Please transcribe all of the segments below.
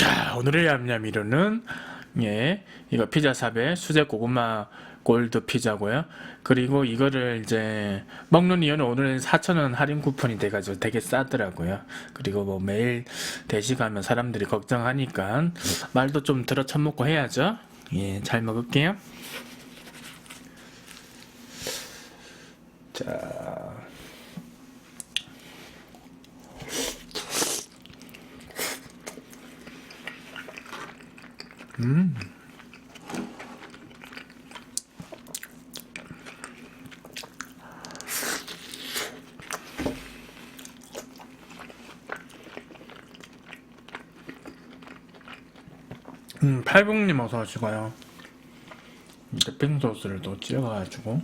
자, 오늘의 얌얌이로는 예, 이거 피자샵의 수제 고구마 골드 피자고요. 그리고 이거를 이제 먹는 이유는 오늘은 4,000원 할인 쿠폰이 돼가지고 되게 싸더라고요. 그리고 뭐 매일 대식하면 사람들이 걱정하니까 말도 좀 들어 처먹고 해야죠. 예, 잘 먹을게요. 자, 음, 팔봉님 어서 오시고요. 디핑 소스를 또 찍어가지고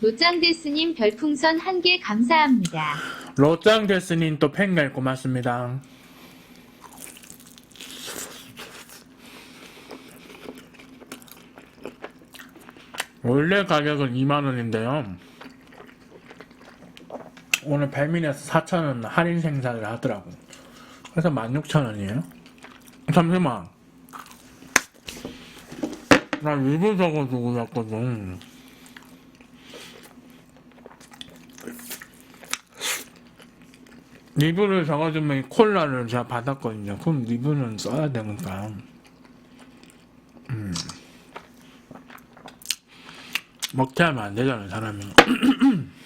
노짱데스님 별풍선 한 개 감사합니다. 로짱 데스님 또 팬갈 고맙습니다. 원래 가격은 2만원인데요. 오늘 배민에서 4,000원 할인 생산을 하더라고. 그래서 16,000원이에요. 잠시만. 나 일부 적어주고 왔거든. 리뷰를 적어주면 콜라를 제가 받았거든요. 그럼 리뷰는 써야 되니까. 음. 먹게 하면 안 되잖아요, 사람이.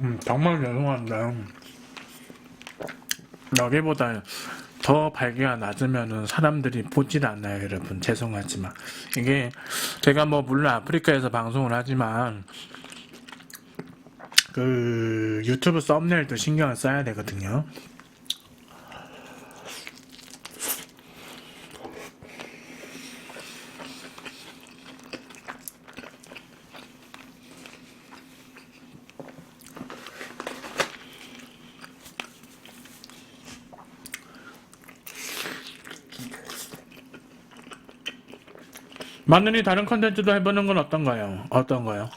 음, 정말 죄송한데 여기보다 더 발기가 낮으면은 사람들이 보질 않아요 여러분. 죄송하지만. 이게 제가 뭐 물론 아프리카에서 방송을 하지만 그 유튜브 썸네일도 신경을 써야 되거든요 마늘이 다른 컨텐츠도 해보는 건 어떤가요? 어떤가요?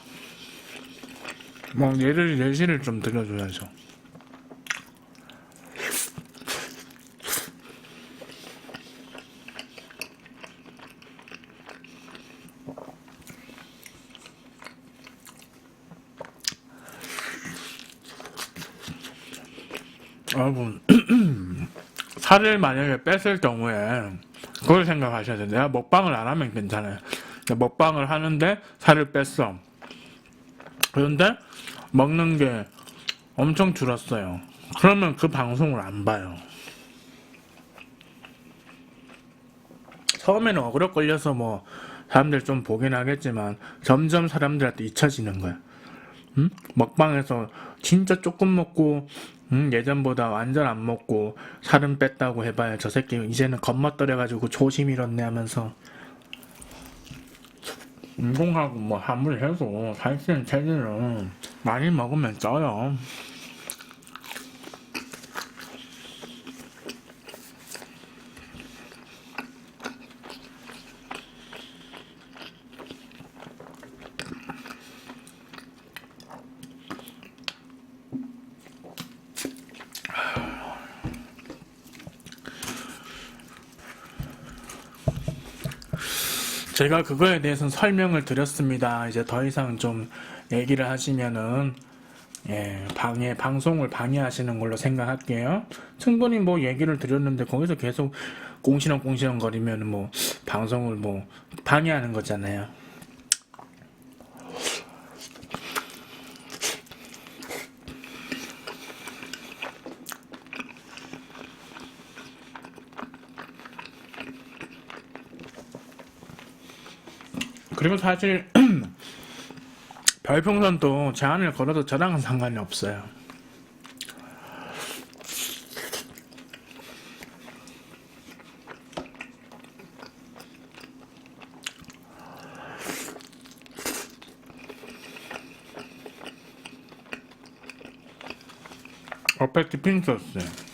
뭐 예를 예시를 좀 들려줘야죠. 여러분 살을 만약에 뺐을 경우에 그걸 생각하셔야 돼요. 내가 먹방을 안 하면 괜찮아요. 먹방을 하는데 살을 뺐어. 그런데 먹는 게 엄청 줄었어요. 그러면 그 방송을 안 봐요. 처음에는 어그로 걸려서 뭐 사람들 좀 보긴 하겠지만 점점 사람들한테 잊혀지는 거야. 음? 먹방에서 진짜 조금 먹고 음, 예전보다 완전 안 먹고 살은 뺐다고 해봐야 저 새끼 이제는 겁먹더래가지고 조심 잃었네 하면서 운동하고 뭐 아무리 해도 살찌는 체질은 많이 먹으면 쪄요. 제가 그거에 대해서는 설명을 드렸습니다. 이제 더 이상 좀 얘기를 하시면은 예, 방해 방송을 방해하시는 걸로 생각할게요. 충분히 뭐 얘기를 드렸는데 거기서 계속 공시렁공시렁 거리면 뭐 방송을 뭐 방해하는 거잖아요. 그리고 사실 별풍선도 제한을 걸어도 저랑은 상관이 없어요. 어펙트 핑크였어요.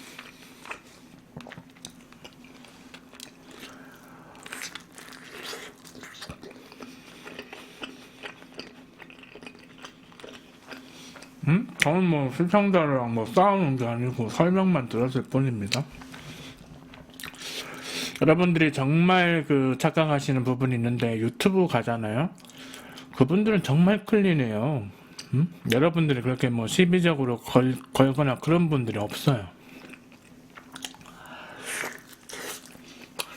저는 뭐 시청자랑 뭐 싸우는 게 아니고 설명만 들었을 뿐입니다. 여러분들이 정말 그 착각하시는 부분이 있는데 유튜브 가잖아요. 그분들은 정말 클린해요. 음? 여러분들이 그렇게 뭐 시비적으로 걸, 걸거나 그런 분들이 없어요.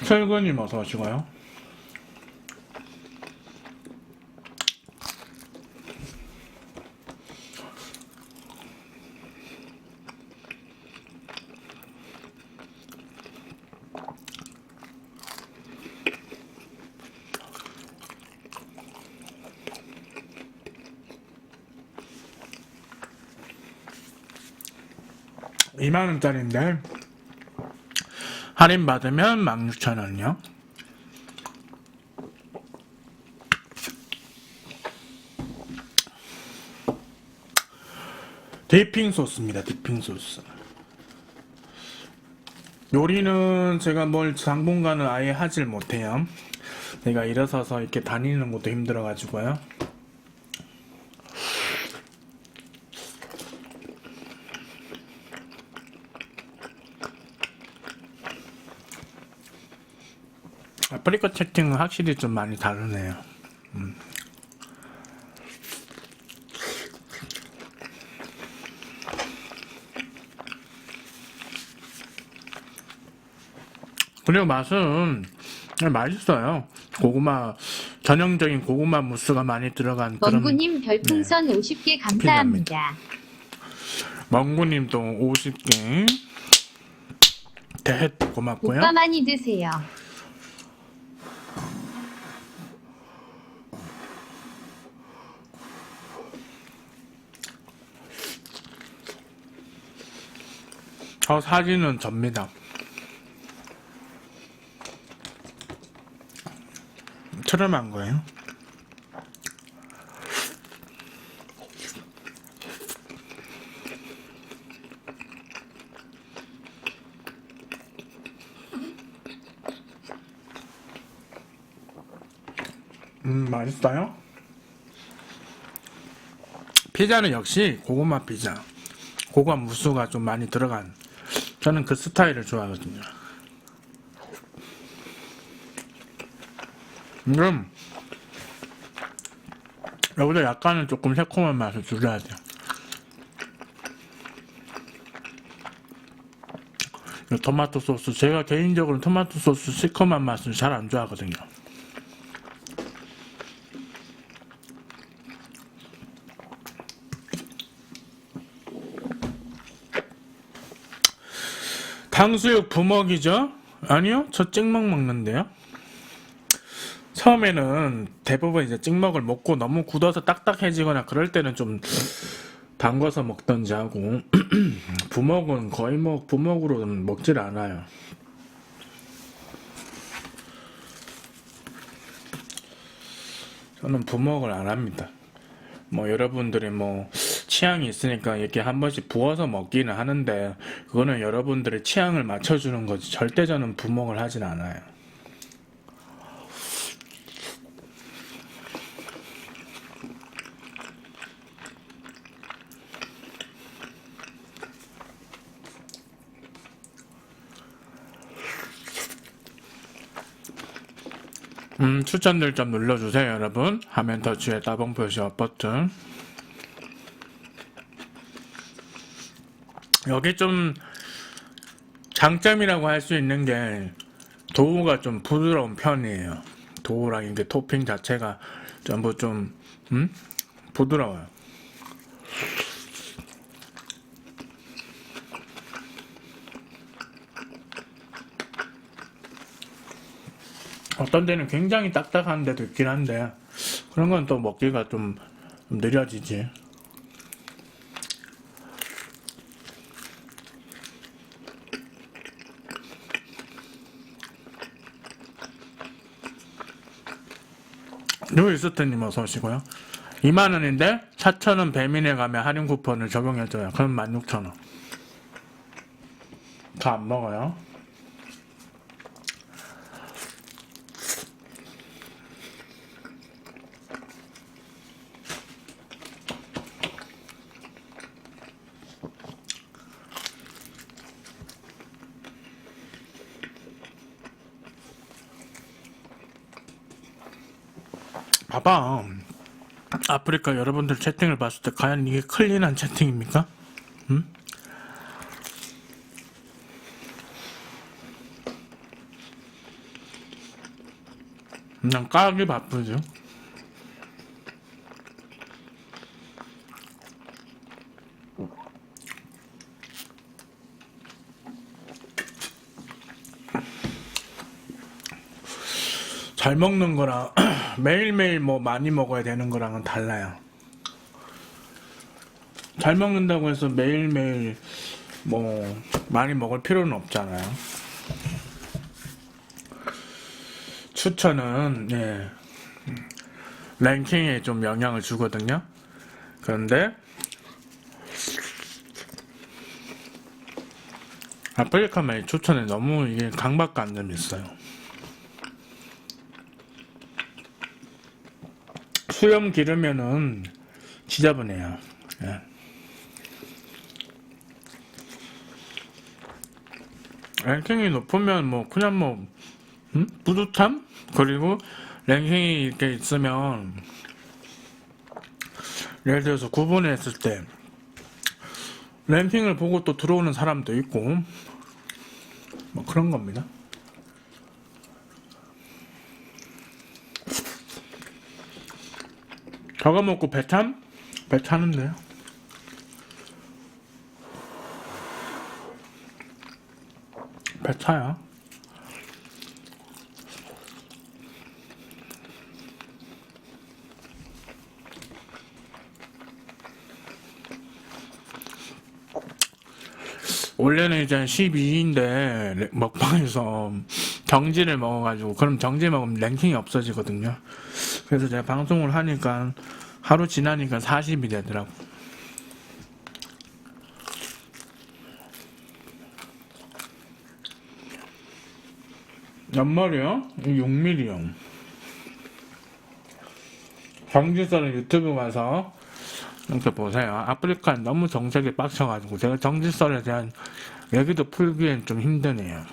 철근님 어서 오시고요. 이만 원짜리인데 할인 받으면 16,000원이요. 디핑 소스입니다. 디핑 소스. 요리는 제가 뭘 당분간은 아예 하질 못해요. 내가 일어서서 이렇게 다니는 것도 힘들어가지고요. 아프리카 채팅은 확실히 좀 많이 다르네요. 음. 그리고 맛은 맛있어요. 고구마 전형적인 고구마 무스가 많이 들어간 그런 원구님 별풍선 50개 감사합니다. 멍구님도 50개 대햇 고맙고요. 오빠 많이 드세요. 저 사진은 접니다. 트름한 거예요. 음, 맛있어요? 피자는 역시 고구마 피자. 고구마 무스가 좀 많이 들어간 저는 그 스타일을 좋아하거든요. 그럼 여기서 약간은 조금 새콤한 맛을 줄여야 돼요. 이 토마토 소스 제가 개인적으로 토마토 소스 시커먼 맛을 잘안 좋아하거든요. 탕수육 부먹이죠? 아니요, 저 찍먹 먹는데요. 처음에는 대부분 이제 찍먹을 먹고 너무 굳어서 딱딱해지거나 그럴 때는 좀 담궈서 먹던지 하고 부먹은 거의 뭐 부먹으로는 먹질 않아요. 저는 부먹을 안 합니다. 뭐 여러분들이 뭐 취향이 있으니까 이렇게 한 번씩 부어서 먹기는 하는데 그거는 여러분들의 취향을 맞춰주는 거지 절대 저는 부먹을 하진 않아요. 음, 추천들 좀 눌러주세요, 여러분. 화면 터치에 따봉 표시 업 버튼. 여기 좀 장점이라고 할 수 있는 게 도우가 좀 부드러운 편이에요. 도우랑 이게 토핑 자체가 전부 좀 음? 부드러워요. 어떤 데는 굉장히 딱딱한 데도 있긴 한데 그런 건 또 먹기가 좀 느려지지. 뉴이스트님 어서 오시고요. 2만 원인데 4천 원 배민에 가면 할인 쿠폰을 적용해줘요. 그럼 16,000원. 다 안 먹어요. 봐봐. 아프리카 여러분들 채팅을 봤을 때 과연 이게 클린한 채팅입니까? 음? 그냥 까기 바쁘죠. 잘 먹는 거랑 매일매일 뭐 많이 먹어야 되는 거랑은 달라요. 잘 먹는다고 해서 매일매일 뭐 많이 먹을 필요는 없잖아요. 추천은 예, 랭킹에 좀 영향을 주거든요. 그런데 아프리카 메일 추천에 너무 이게 강박관념이 있어요. 수염 기르면은 지저분해요. 예. 랭킹이 높으면 뭐 그냥 뭐 음? 뿌듯함 그리고 랭킹이 이렇게 있으면 예를 들어서 구분했을 때 랭킹을 보고 또 들어오는 사람도 있고 뭐 그런 겁니다. 저거 먹고 배 참? 배 차는데요. 배 차요. 원래는 이제 12인데 먹방에서 정지를 먹어가지고 그럼 정지 먹으면 랭킹이 없어지거든요. 그래서 제가 방송을 하니까 하루 지나니까 40이 되더라고. 연말이요? 6mm요. 정지서는 유튜브 가서 이렇게 보세요. 아프리카는 너무 정책이 빡쳐가지고 제가 정지설에 대한 얘기도 풀기엔 좀 힘드네요.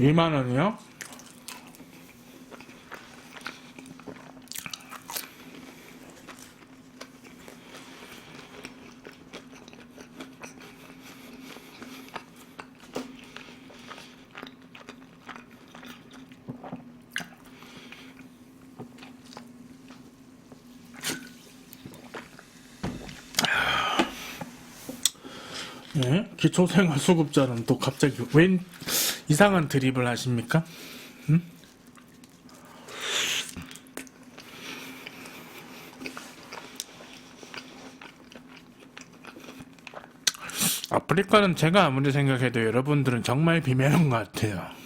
이만 원이요? 네? 기초생활수급자는 또 갑자기 웬 이상한 드립을 하십니까? 음? 아프리카는 제가 아무리 생각해도 여러분들은 정말 비매한 것 같아요.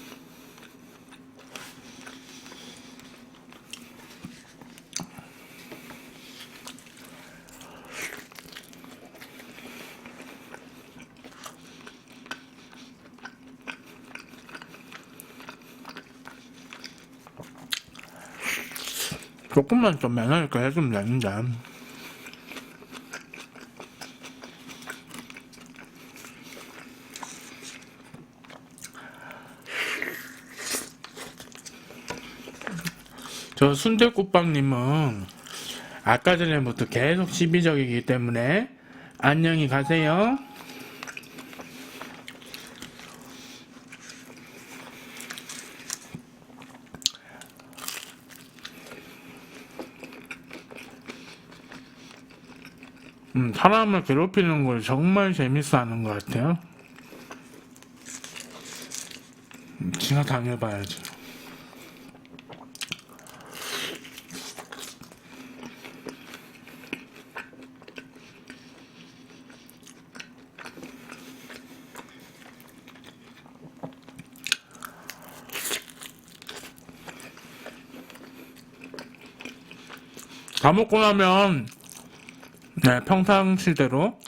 조금만 좀 매너 있게 해주면 되는데. 저 순대국밥님은 아까 전에부터 계속 시비적이기 때문에 안녕히 가세요. 음, 사람을 괴롭히는 걸 정말 재밌어 하는 것 같아요. 음, 지나 당해봐야지. 다 먹고 나면 네, 평상시대로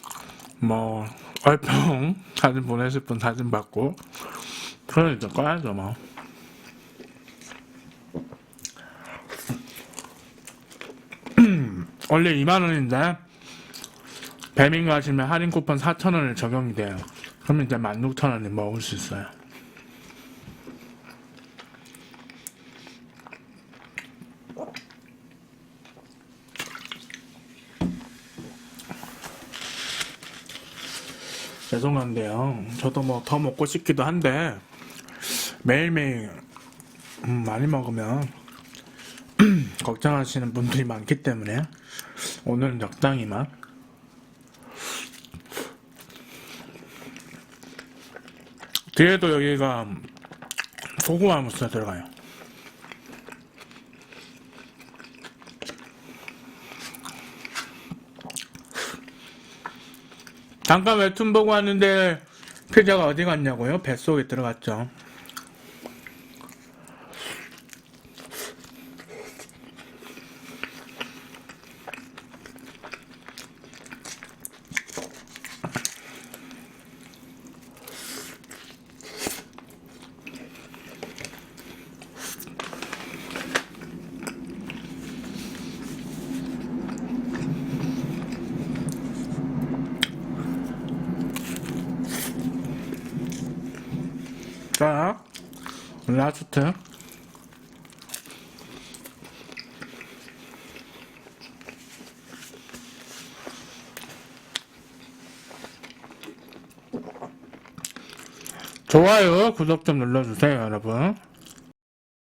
뭐 얼평 사진 보내실 분 사진 받고 그걸 이제 꺼야죠 뭐. 원래 2만 원인데 배민 가시면 할인 쿠폰 4천 원을 적용이 돼요. 그러면 이제 16,000원에 먹을 수 있어요. 죄송한데요. 저도 뭐 더 먹고 싶기도 한데 매일매일 음, 많이 먹으면 걱정하시는 분들이 많기 때문에 오늘은 적당히만 뒤에도 여기가 무스가 들어가요. 잠깐 웹툰 보고 왔는데 피자가 어디 갔냐고요? 뱃속에 들어갔죠. 자, 라스트. 좋아요, 구독 좀 눌러주세요, 여러분.